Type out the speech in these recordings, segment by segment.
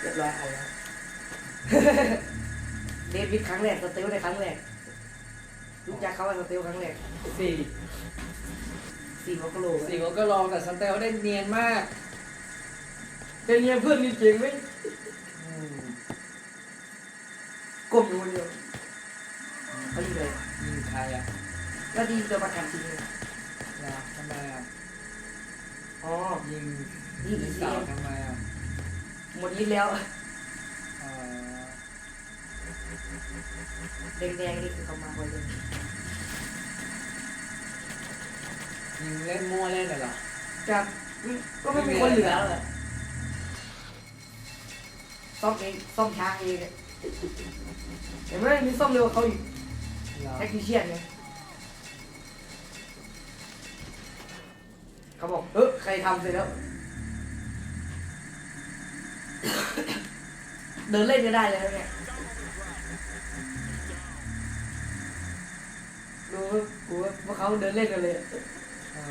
เรียบร้อยอันแล้วเดวิดครั้งแรกสเตลในครั้งแรกรู้จักเขาว่าสเตลครั้งแรกสี่สี่วอลโลสี่ก็ลองแต่สเตลได้เนียนมากเป็นเนี่ยเพื่อนนี่เก่งไหมอืมกลมอยู่คนเดียวเขาดีเลยยิงใครอะแล้วดีตัวประกันทีนึงนะทำไมอะอ๋อยิงนี่ยิอีงซีเก่าทำไมอะ หมดลิ้นแล้วเอ่อแดงๆนี่คือเขามาไว้เลยยิงเล่นมั่วเล่นน่ะเหรอจากก็ไม่มีคนเหลือแล้วแหละซ่อมเองซ่อมช้างเองเนี่ยเห็นไหมมีซ่อมเร็วกว่าเขาอีกเหรอแท็กซี่เชียนไงเขาบอกเออใครทำเสร็จแล้ว เดินเล่นก็ได้เลยนะเนี่ย ดูกูว่าเขาเดินเล่นกันเลยเอ่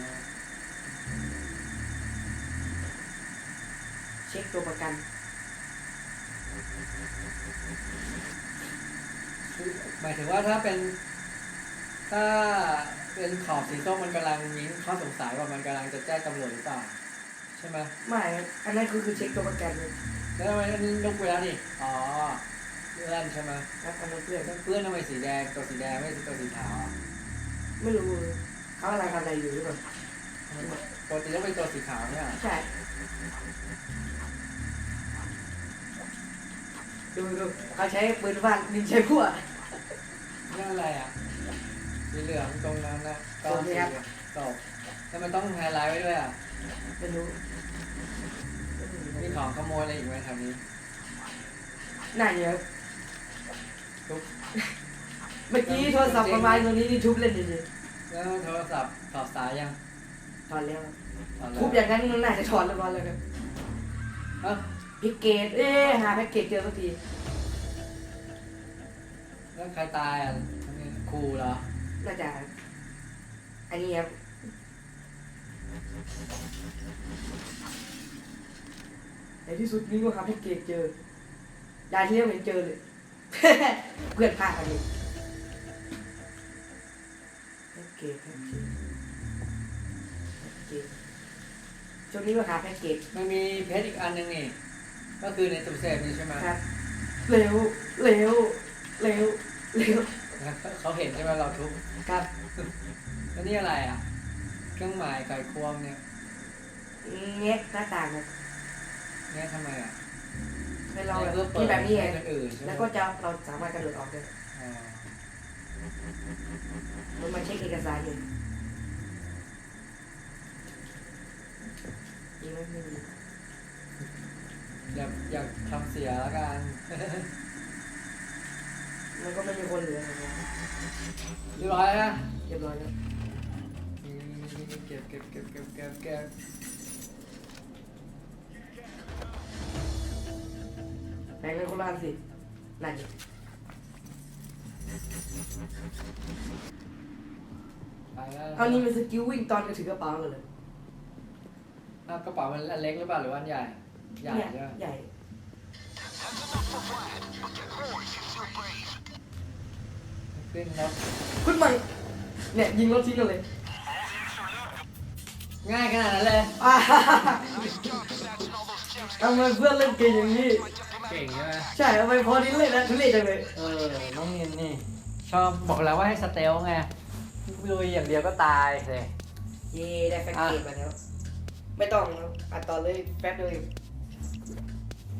อเช็คตัวประกัน คือหมายถึงว่าถ้าเป็น ถ้าเป็นขอบสีส้มมันกำลังยิงข้อสงสัยว่ามันกำลังจะแจ้งตำรวจหรือเปล่า ใช่ไหมไม่ อันนั้นคือคือเช็คตัวประกันเลยแล้วทำไมอันนี้ลุกไปแล้วนี่อ๋อเพื่อนใช่ไหมนะอันนั้นเพื่อนเพื่อนทำไมสีแดงตัวสีแดงไม่ใช่ตัวสีขาวอะไม่รู้เขาอะไรทำอะไรอยู่หรือเปล่าปกติต้องเป็นตัวสีขาวเนี่ยเหรอใช่ดูดูเขาใช้ปืนฟาดยิงใช้พวกนั่นอะไรอะสีเหลืองตรงนั้นนะตรงนี้ครับสีเหลืองตกแล้วมันต้องไฮไลท์ไว้ด้วยอะไม่รู้ มีของขโมยอะไรอีกไหมแถวนี้น่าเยอะทุบเมื่อกี้โทรศัพท์ประมาณตรงนี้นี่ทุบเล่นจริงแล้วโทรศัพท์ถอดสายยังๆถอนแล้วถอดแล้วทุบอย่างนั้นมันน่าจะถอนเรียบร้อยแล้วครับเอ้าพิกเกตเอ๊ะหาแพ็กเกจเจอสักทีแล้วใครตายอะทำไงครูเหรอน่าจะอันนี้ครับ ในที่สุดนี่ก็หาแพ็กเกจเจอดายที่แล้วไม่เจอเลย เพื่อนพลาดกันเลยแพ็กเกจแพ็กเกจแพ็กเกจช่วงนี้ก็หาแพ็กเกจมันมีเพชรอีกอันหนึงนี่ ก็คือในตู้เซฟนี่ใช่ไหมครับเร็วเร็วเร็วเร็วเขาเห็นใช่ไหมเราทุบครับแล้วนี่อะไรอะ เครื่องหมายไก่ควงเนี่ยเงี้ยหน้าต่างครับ เนี่ยทำไมอะให้เรานี่พื่อเปิที่ดแบบนี้ไงให้คนอื่นใช่ไหมแล้วก็จะเราสามารถกระโดดออกได้อ๋อมันมาเช็คเอกสารอยู่มีไหมไม่มีอย่าอย่าทำเสียแล้วกัน มันก็ไม่มีคนเหลือนะครับเรียบร้อยนะเรียบร้อยแล้วเก็บเก็บเก็บเก็บเก็บเก็บ แบ่งกันคนละอันสินั่นดิไปแล้วเอานี่เป็นสกิลวิ่งตอนกระถือกระเป๋ากันเลยอ้าวกระเป๋ามันอันเล็กหรือเปล่าหรือว่าอันใหญ่ ใหญ่เนี่ยใช่ไหมใหญ่ ขึ้นรถขึ้นมาเนี่ยยิงรถทิ้งกันเลยง่ายขนาดนั้นเลย อ่า ทำไมเพื่อนเล่นเก่งอย่างนี้ เก่งใช่ไหมใช่ทำไมพอนี้เล่นนะทุเรศจังเลยเออน้องนินนี่ ชอบบอกแล้วว่าให้สเตลไงลุยอย่างเดียวก็ตายเลยเย่ได้แพ็กเกจมาแล้ว ไม่ต้องแล้วอัดต่อเลยแป๊บเดียวเอง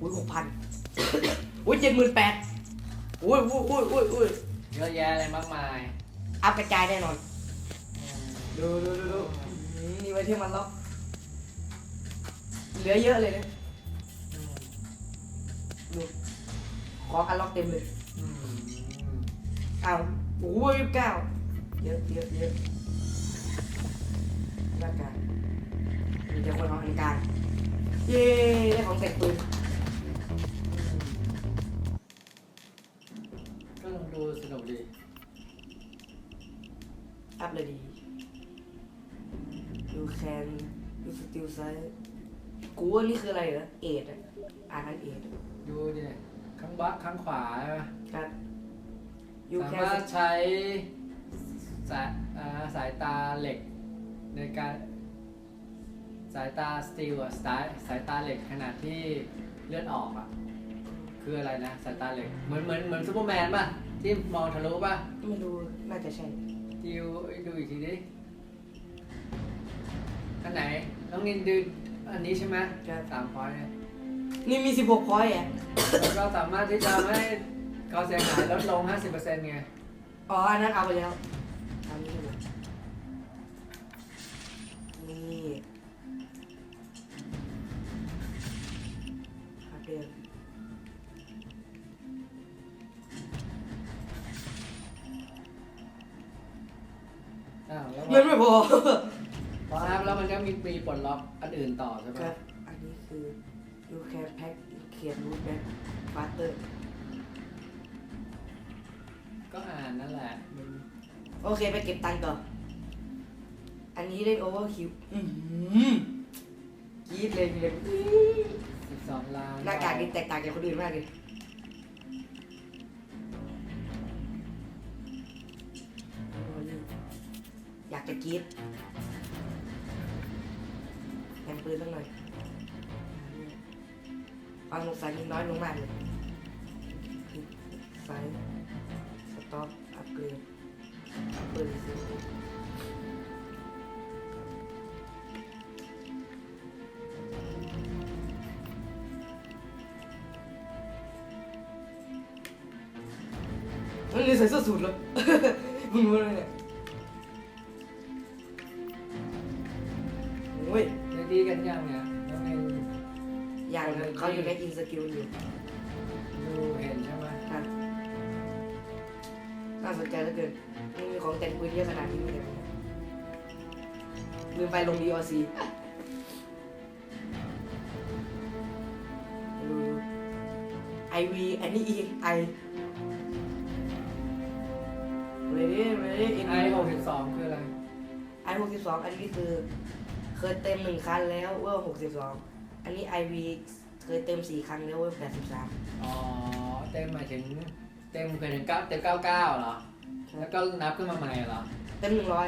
อุ้ยหกพันอุ้ยเจ็ดหมื่นแปดอุ้ยอุ้ยอุ้ยอุ้ยอุ้ยเยอะแยะอะไรมากมายอัพกระจายแน่นอนอืมดูดูดูดูอืมนี่ไว้ที่มันล็อกเหลือเยอะเลยนะอืม ดูของอันล็อกเต็มเลยอืมอ้าวโอ้ยเก้าเยอะเยอะเยอะร่างกายมีแต่คนเอาอันกลางเย้ได้ของแต่งปืนก็ลองดูสนุกดีอัพเลยดี ดูแคนดูสติลไซส์กูว่านี่คืออะไรเหรอเอ็ดอะอ่านนั่นเอง ดูดิข้างบักข้างขวาใช่ไหมครับ you สา can มารถใช้สายอ่าสายตาเหล็กในการสายตาสตีลอะสายสายตาเหล็กขนาดที่เลือดออกอะคืออะไรนะ สายตาเหล็กเหมือนเหมือนเหมือนซูเปอร์แมนป่ะ ที่มองทะลุป่ะไม่รู้น่าจะใช่ดิวดูอีกทีดิอันไหนน้องนินดูอันนี้ใช่ไหมครับสามพอยต์เนี่ย นี่มี 16พอยต์อะแล้วก็สามารถที่จะทำให้ความเสียหายลดลง 50%ไง อ๋อ อันนั้นเอาไปแล้วอันนี้ดูนี่ครับเดิมอ้าวแล้วเงินไม่พอพอ ครับแล้วมันก็มีมีปลดล็อกอันอื่นต่อใช่ไหมครับ อันนี้คือ you can pack เขียน root back faster ก็อ่านนั่นแหละมันโอเคไปเก็บตังค์ต่อ อันนี้เล่น overkill อือหือกรีดเลยเลย12ล้านหน้ากากนี่แตกต่างจากคนอื่นมากเลยโอ้ยอยากจะกรีดแทงปืนสักหน่อย ความสงสัยมีน้อยลงมากเลยคลิกซ้ายสต็อปอัพเกรดเกรดสิมันเลยใส่เสื้อสูทเลยมึงรู้เลยเนี่ย เขาอยู่ในอินสกิลอยู่ดูเห็นใช่ไหมครับน่าสนใจเหลือเกินมันมีของแต่งปืนเยอะขนาดนี้เลยลืมไปลงดีออซีไอวีอันนี้อีไอเรดี้เรดี้เอ็นไอหกสิบสองคืออะไรไอหกสิบสองอันนี้คือ เคยเต็มหนึ่งครั้งแล้วเวอร์หกสิบสองอันนี้ไอวี เคยเต็มสี่ครั้งแล้วเวอร์แปดสิบสามอ๋อ เต็มหมายถึงเต็มเคยถึงเก้าเต็มเก้าเก้าเหรอ แล้วก็นับขึ้นมาใหม่เหรอ เต็มหนึ่งร้อย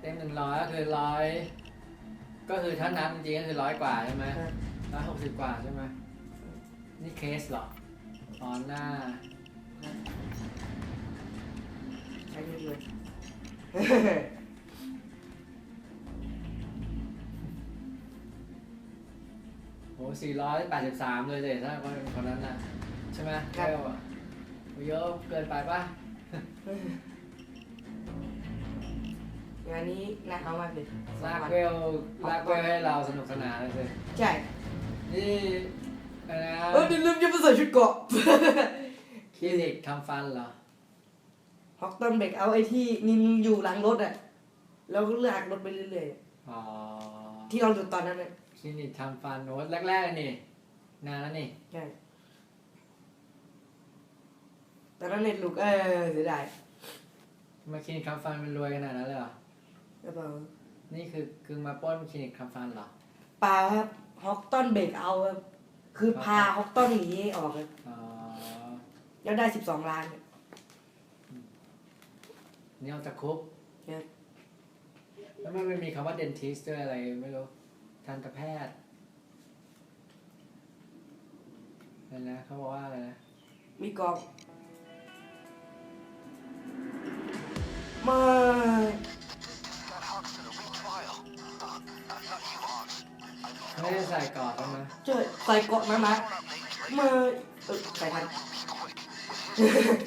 เต็มหนึ่งร้อยก็คือร้อยก็คือถ้านับจริงๆก็คือร้อยกว่าใช่ไหมร้อยหกสิบกว่าใช่ไหมนี่เคสเหรออ๋อหน้าใช้เยอะเลย โหสี่ร้อยแปดสิบสามเลยเด็ถ้าคนคนนั้นน่ะใช่ไหมเร็วอะโหเยอะเกินไปปะงานนี้น่าเอามากเลยลากเวลลากเวลให้เราสนุกสนานเลยสิใช่นี่อะไรนะเออเดี๋ยวลืมจะไปใส่ชุดเกราะ คลินิกทำฟันเหรอ ฮอกตันเบกเอาไอ้ที่นินอยู่หลังรถอะ แล้วก็ลากรถไปเรื่อยอ๋อ ๆ ที่เราดูตอนนั้นน่ะค ลินิกทำฟันโน้ตแรกๆนี่ นานแล้วนี่ ใช่ตอนนั้นเน็ตลูกเออเสียดายทำไมาคลินิกทำฟันมันรวยขนาดนั้นเลยเหรอ กระเป๋านี่คือคือมาปล้นคลินิกทำฟันเหรอ เปล่าครับฮอกตันเบกเอาครับคือพาฮอกตันหนีออกครับอ๋อ แล้วได้สิบสองล้านครับ นี่เอาจากคุกครับ แล้วมันไม่มีคำว่า dentist ด้วยอะไรไม่รู้ ทันตแพทย์อะไรนะเขาบอกว่าอะไรนะมีกองไมาไม่ได้ใส่กอดใช่ไหมเจอใส่เกาะมามามาเออใส่ทัน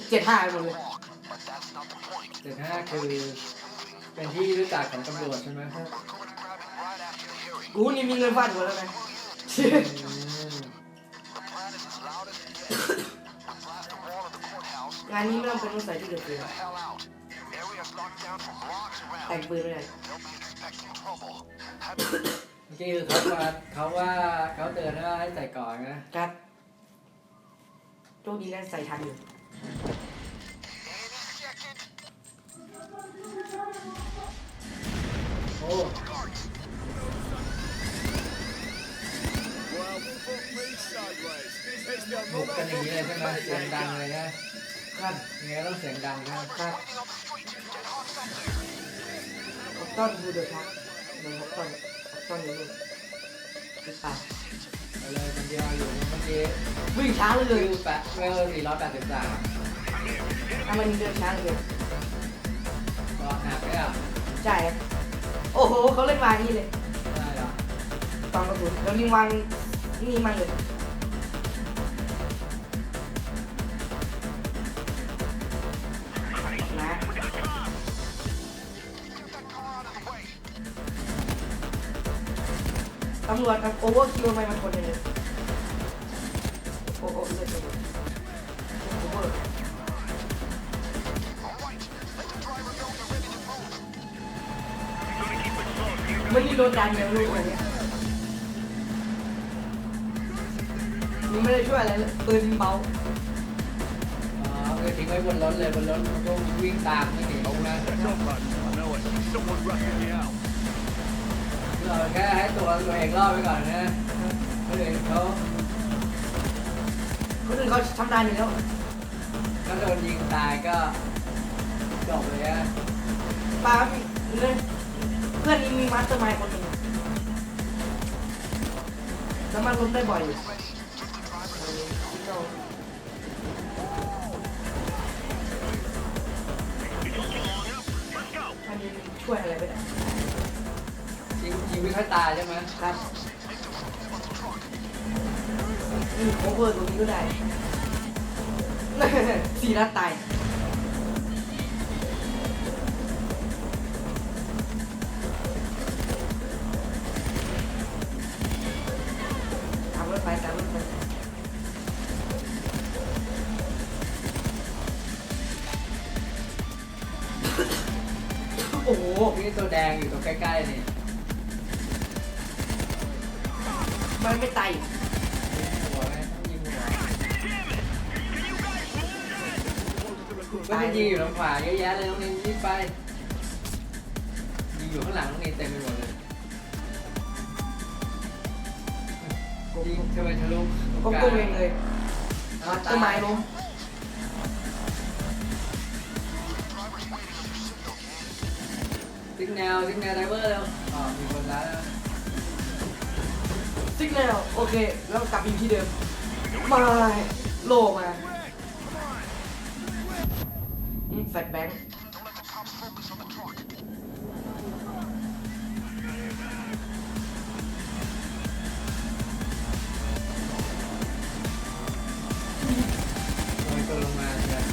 เจ็ดห้าหมดเลยเจ็ดห้าคือเป็นที่รู้จักของตำรวจใช่ไหม กูนี่มีเงินฟาดหัวแล้วไงอืมงานนี้ไม่ต้องเป็นต้องใส่ที่เดือดเลยแต่งปืนไม่ได้เมื่อกี้คือเขาว่าเขาว่าเขาเตือนว่าให้ใส่ก่อนนะครับโชคดีนะใส่ทันอยู่โอ้ บุกกันอย่างนี้เลยใช่ไหมเสียงดังเลยนะครับยังไงต้องเสียงดังครับครับออกต้นดูเดือดครับเดี๋ยวออกต้นออกต้อนเดี๋ยวดูสิบแปดไปเลยคนเดียวอยู่เมื่อกี้วิ่งช้าเลวิยแปดเวลสี่ร้อยแปดสิบสามทำไมเดินช้าเลยก็หักไปอะใช่ครับโอ้โหเขาเล่นวางนี่เลย ได้เหรอตอนกระสุนแล้วยิงวาง นี่มันเลยนะตำรวจครับโอเวอร์คิวไปมันคนเลยโอ้โหเลือดเลยโอเวอร์ไม่ได้โดนดันเลยลูกอะไรเนี้ย มึงไม่ได้ช่วยอะไรเลยปืนเบาอ๋อคือทิ้งไว้บนรถเลยบนรถมันก็วิ่งตามไม่หนีเขานะ Somebody, I know it. Someone rushing me out. เราแค่ให้ตัวตัวเองรอดไปก่อนนะคนอื่นเขาคนอื่นเขาทำได้อยู่แล้วถ้าโดนยิงตายก็จบเลยอะปาพี่เลยเพื่อนนี้มีมาสเตอร์มายคนหนึ่งแล้วมันล้มได้บ่อยอยู่ ช่วยอะไรไม่ได้ยิงยิงไม่ค่อยตายใช่ไหมครับนี่โคเวอร์ตรงนี้ก็ได้ สี่นัดตาย ตัวแดงอยู่ตรงใกล้ๆนี่มันไม่ตายยิงหัวไหมต้องยิงหัวก็จะยิงอยู่ทางขวาเยอะแยะเลยน้องนินรีบไปยิงอยู่ข้างหลังน้องนินเต็มไปหมดเลยยิงทำไมทะลุก็กุ้งเองเลยมาต้นไม้ล้ม ซิกแนวซิกแนวไดเวอร์แล้วอ๋อมีคนร้ายแล้วซิกแนลโอเค แล้วกลับอีกที่เดิม มาโลมาอืมแฟลชแบงค์โดยตัวลงมาเลย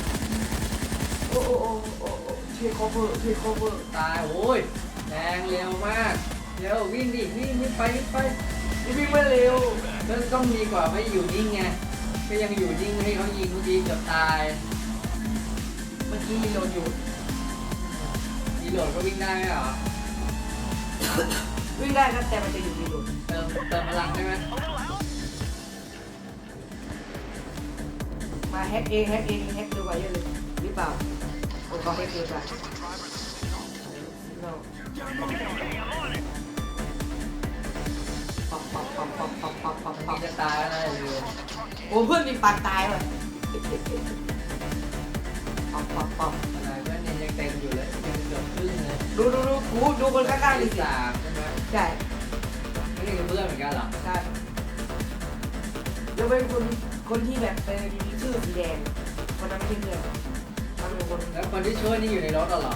โอ้โอ้โอ้โอ้โอ้ เทคโอเวอร์เทคโอเวอร์ตายโอ้ยแดงเร็วมากเร็ววิ่งดิวิ่งวิ่งไปวิ่งไปวิ่งไม่เร็วก็ต้องดีกว่าไม่อยู่นิ่งไงก็ยังอยู่นิ่งให้เขายิงเมื่อกี้เกือบตาย เมื่อกี้มีโดนอยู่ดีโหลดก็วิ่งได้ไหมเหรอวิ่งได้ครับแต่มันจะอยู่มีโดนเติมเติมพลังได้ไหมมาแฮกเองแฮกเองแฮกดูไว้เยอะเลยหรือเปล่า โอ้เขาแฮกเองจ้ะปับปับปับปับปับปับปับมันปับจะตายแล้วนะเร็วโอ้เพื่อนมีปากตายว่ะปับปับปับอะไรเพื่อนยังเต็มอยู่เลยยังเกือบครึ่งเลยดูดูดูกูดูคนข้างๆดิที่สิสามใช่ไหมใช่ไม่ได้เป็นเพื่อนเหมือนกันหรอใช่แล้วเป็นคนคนที่แบบเป็นชื่อสีแดงคนนั้นไม่ใช่เพื่อน แล้วคนที่ช่วยนี่อยู่ในรถเหรอ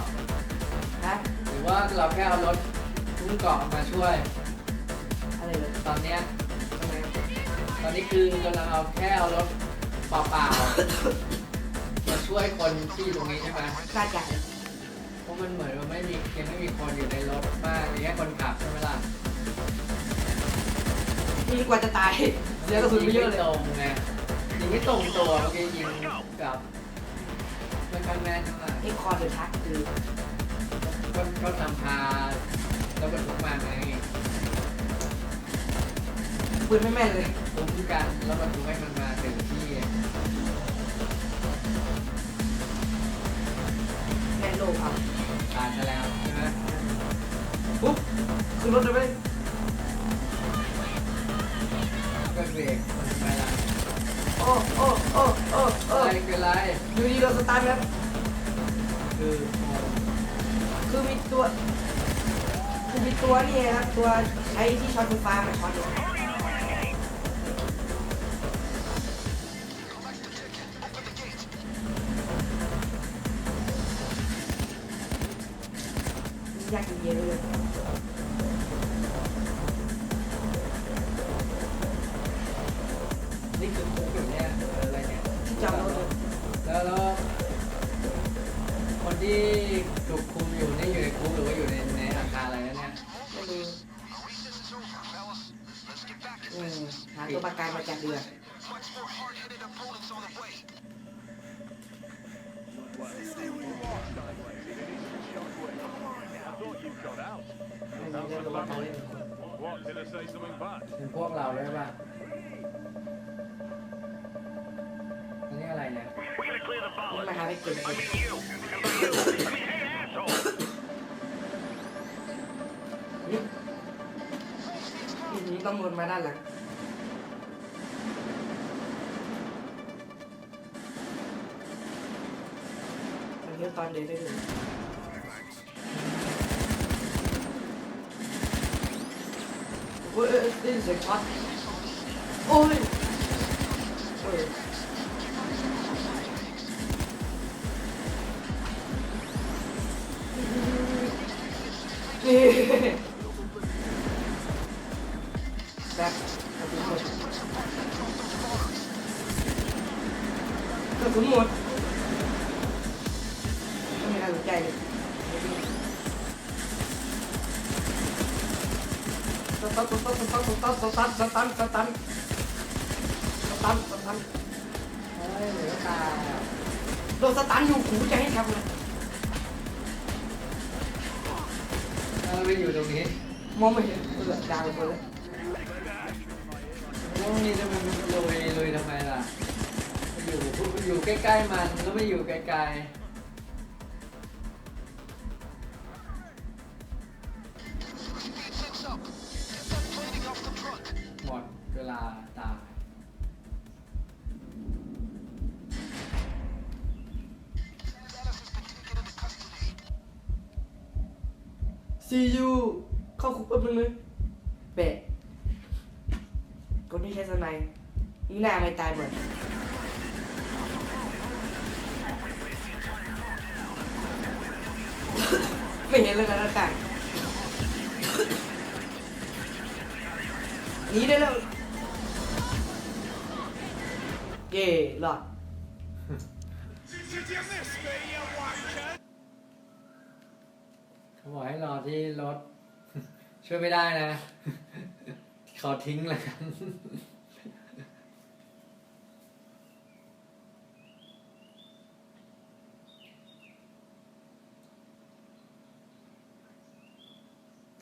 นะหรือว่าเราแค่เอารถทุ่งเกาะมาช่วย อะไรเลยตอนเนี้ยทำไมตอนนี้คือกำลังเอาแค่เอารถเปล่าๆมาช่วยคนที่อยู่ตรงนี้ใช่ไหมคาดการณ์เพราะมันเหมือนว่าไม่มียังไม่มีคนอยู่ในรถมากมีแค่คนขับใช่ไหมล่ะนี่กว่าจะตายเสียกระสุนไปเยอะเลย งไม่ตรงไงยิงไม่ตรงตัวเมื่อกี้ยิงกับ ไม่ค่อยแม่นเท่าไหร่ไอ้คอเดือดชักคือก็ก็นำพาแล้วบรรทุกมาไงปืนไม่แม่นเลยผมคุ้มกันแล้วบรรทุกให้มันมาถึงที่แม่นโลกครับผ่านไปแล้วใช่ไหมปุ๊บคือรถเลยไหมก็เบรก โอ้โอ้โอ้โอ้โอ้อะไรคืออะไรอยู่ดีเราสตาร์ทครับคือคือมีตัวคือมีตัวนี่ครับตัวไอ้ที่ช็อตไฟฟ้ามันช็อตอยู่ยากเย็นเลย นี่คือคุกอยู่เนี่ยเอออะไรเนี่ยที่จอดรถเลยแล้วแล้วคนที่ถูกคุมอยู่นี่อยู่ในคุกหรือว่าอยู่ในในอาคารอะไรนะเนี่ยไม่รู้อืมหาตัวประกันมาจากเรือ I thought you got out. ไม่มีเรื่องตัวประกันเล่น What? Did I say something bad? เป็นพวกเราด้วยป่ะ อันนี้อะไรนี่ย We're gonna clear the นี่มาหาไปก็บเก็บ you. I mean, hey, asshole. นี่ทีนี้ต้องวนมาด้านหลังอันนี้ตอนเดินได้เลยโอ้ยเอ้ยได้ยินเสียงช็อตโอ้ย แบบกระสุนหมดกระสุนหมดไม่มีใครสนใจเลยสตันสตันสตันสตันสตันสตันสตันสตันสตันเฮ้ยเหลือตาโดนสตันอยู่หูจะให้ทำเลย เราไปอยู่ตรงนี้มองไม่เห็นเออดาวไปเลยพวกนี้จะมันลุยลุยทำไมล่ะ อยู่อยู่ใกล้ๆมันแล้วไม่อยู่ไกลๆ ไม่เห็นเลยนะหน้าต่างหนีได้แล้ว เย่หลอดเขาบอกให้รอที่รถ ช่วยไม่ได้นะ ขอทิ้งเลย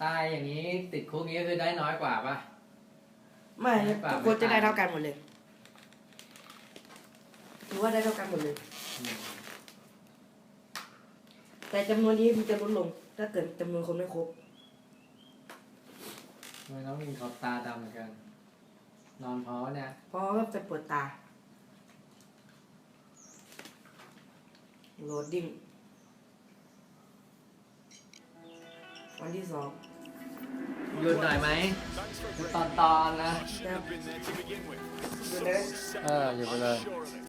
ตายอย่างนี้ติดคุกนี้ก็คือได้น้อยกว่าปะ ไม่ไม่ปรับทุกคนจะไม่ได้ตายเท่ากันหมดเลยถือว่าได้เท่ากันหมดเลย แต่จำนวนนี้มันจะลดลง ถ้าเกิดจำนวนคนไม่ครบ ทำไมต้องมีขอบตาดำเหมือนกัน นอนเพราะเนี่ย เพราะว่าจะปวดตา โหลดดิ้งวันที่สอง หยุดหน่อยไหมตอนตอนๆนะนะครับหยุดเลย เออหยุดไปเลย Sure of it.